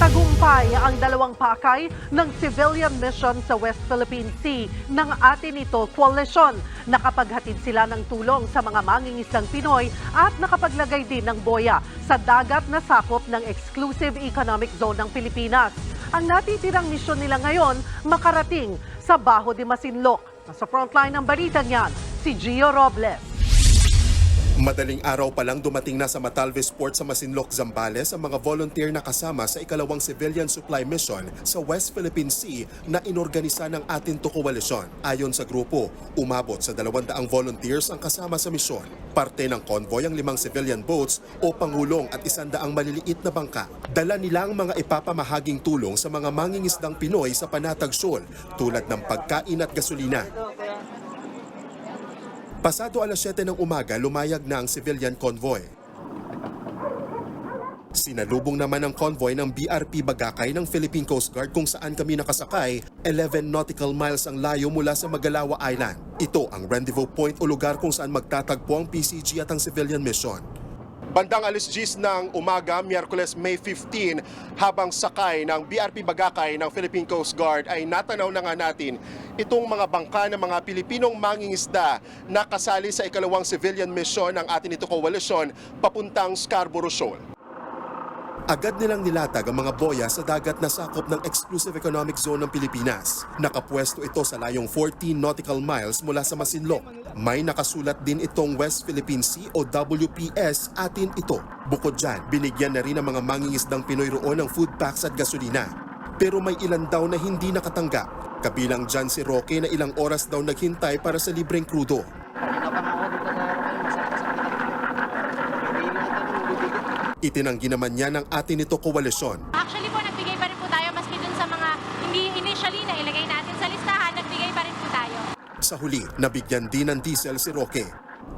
Tagumpay ang dalawang pakay ng civilian mission sa West Philippine Sea ng atin ito koalisyon. Nakapaghatid sila ng tulong sa mga mangingisdang Pinoy at nakapaglagay din ng boya sa dagat na sakop ng Exclusive Economic Zone ng Pilipinas. Ang natitirang misyon nila ngayon makarating sa Baho de Masinloc. Nasa frontline ng balitang yan, si Gio Robles. Madaling araw pa lang dumating na sa Matalvis Port sa Masinloc, Zambales ang mga volunteer na kasama sa ikalawang civilian supply mission sa West Philippine Sea na inorganisa ng atin to koalisyon. Ayon sa grupo, umabot sa 200 volunteers ang kasama sa misyon. Parte ng convoy ang limang civilian boats o pangulong at isandaang maliliit na bangka. Dala nila ang mga ipapamahaging tulong sa mga mangingisdang Pinoy sa Panatag Shoal tulad ng pagkain at gasolina. Pasado alas 7 ng umaga, lumayag na ang civilian convoy. Sinalubong naman ang convoy ng BRP Bagakay ng Philippine Coast Guard kung saan kami nakasakay 11 nautical miles ang layo mula sa Magalawa Island. Ito ang rendezvous point o lugar kung saan magtatagpo ang PCG at ang civilian mission. Bandang alis 10 ng umaga, Miyerkules May 15, habang sakay ng BRP Bagakay ng Philippine Coast Guard ay natanaw na nga natin itong mga bangka ng mga Pilipinong mangingisda na kasali sa ikalawang civilian mission ng atin ito koalisyon papuntang Scarborough Shoal. Agad nilang nilatag ang mga boya sa dagat na sakop ng Exclusive Economic Zone ng Pilipinas. Nakapwesto ito sa layong 14 nautical miles mula sa Masinloc. May nakasulat din itong West Philippine Sea o WPS atin ito. Bukod dyan, binigyan na rin ang mga mangingisdang Pinoy roon ng food packs at gasolina. Pero may ilan daw na hindi nakatanggap. Kabilang dyan si Roque na ilang oras daw naghintay para sa libreng krudo. Itinanggi naman niya ng atin ito koalisyon Actually po, nagbigay pa rin po tayo maski dun sa mga hindi initially na ilagay natin sa listahan, nagbigay pa rin po tayo. Sa huli, nabigyan din ng diesel si Roque.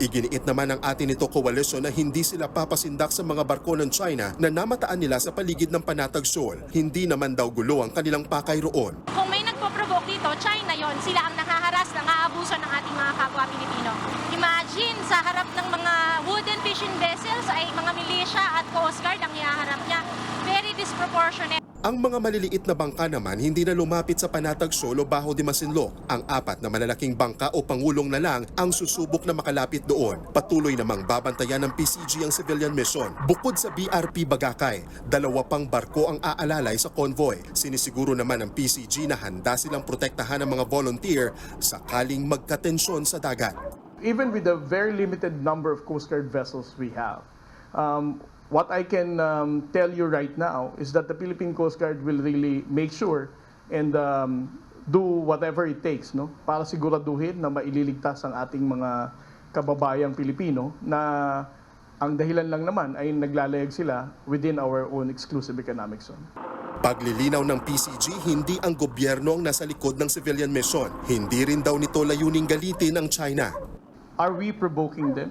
Iginiit naman ng atin ito koalisyon na hindi sila papasindak sa mga barko ng China na namataan nila sa paligid ng Panatag Shoal. Hindi naman daw gulo ang kanilang pakay roon. Kung may nagpo-provoke dito, China yon sila ang nakaharas, nangaabuso ng ating mga kapwa Pilipino. Imagine, sa harap ng mga wooden fishing vessels ay mga militia at Coast Guard ang iaharap niya. Very disproportionate. Ang mga maliliit na bangka naman hindi na lumapit sa Panatag Shoal o Baho de Masinloc. Ang apat na malalaking bangka o pangulong na lang ang susubok na makalapit doon. Patuloy namang babantayan ng PCG ang civilian mission. Bukod sa BRP Bagakay, dalawa pang barko ang aalalay sa convoy. Sinisiguro naman ng PCG na handa silang protektahan ng mga volunteer sakaling magkatensyon sa dagat. even with the very limited number of Coast Guard vessels we have, um, what I can um, tell you right now is that the Philippine Coast Guard will really make sure and um, do whatever it takes no, para siguraduhin na maililigtas ang ating mga kababayang Pilipino na ang dahilan lang naman ay naglalayag sila within our own exclusive economic zone. Paglilinaw ng PCG, hindi ang gobyerno ang nasa likod ng civilian mission. Hindi rin daw nito layuning galitin ang China. Are we provoking them?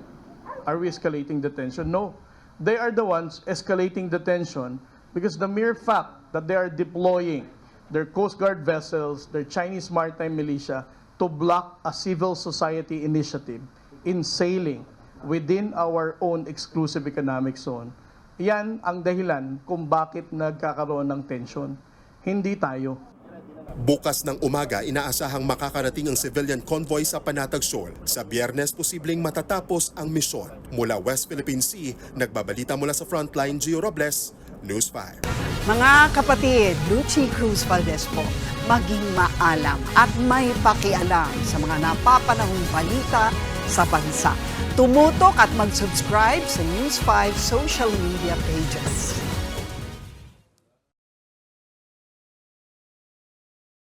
Are we escalating the tension? No. They are the ones escalating the tension because the mere fact that they are deploying their Coast Guard vessels, their Chinese maritime militia, to block a civil society initiative in sailing within our own exclusive economic zone, yan ang dahilan kung bakit nagkakaroon ng tension. Hindi tayo. Bukas ng umaga, inaasahang makakarating ang civilian convoy sa Panatag Shoal. Sa biyernes, posibleng matatapos ang misyon. Mula West Philippine Sea, nagbabalita mula sa frontline, Gio Robles, News 5. Mga kapatid, Lucy Cruz Valdez po, maging maalam at may pakialam sa mga napapanahong balita sa bansa. Tumutok at mag-subscribe sa News 5 social media pages.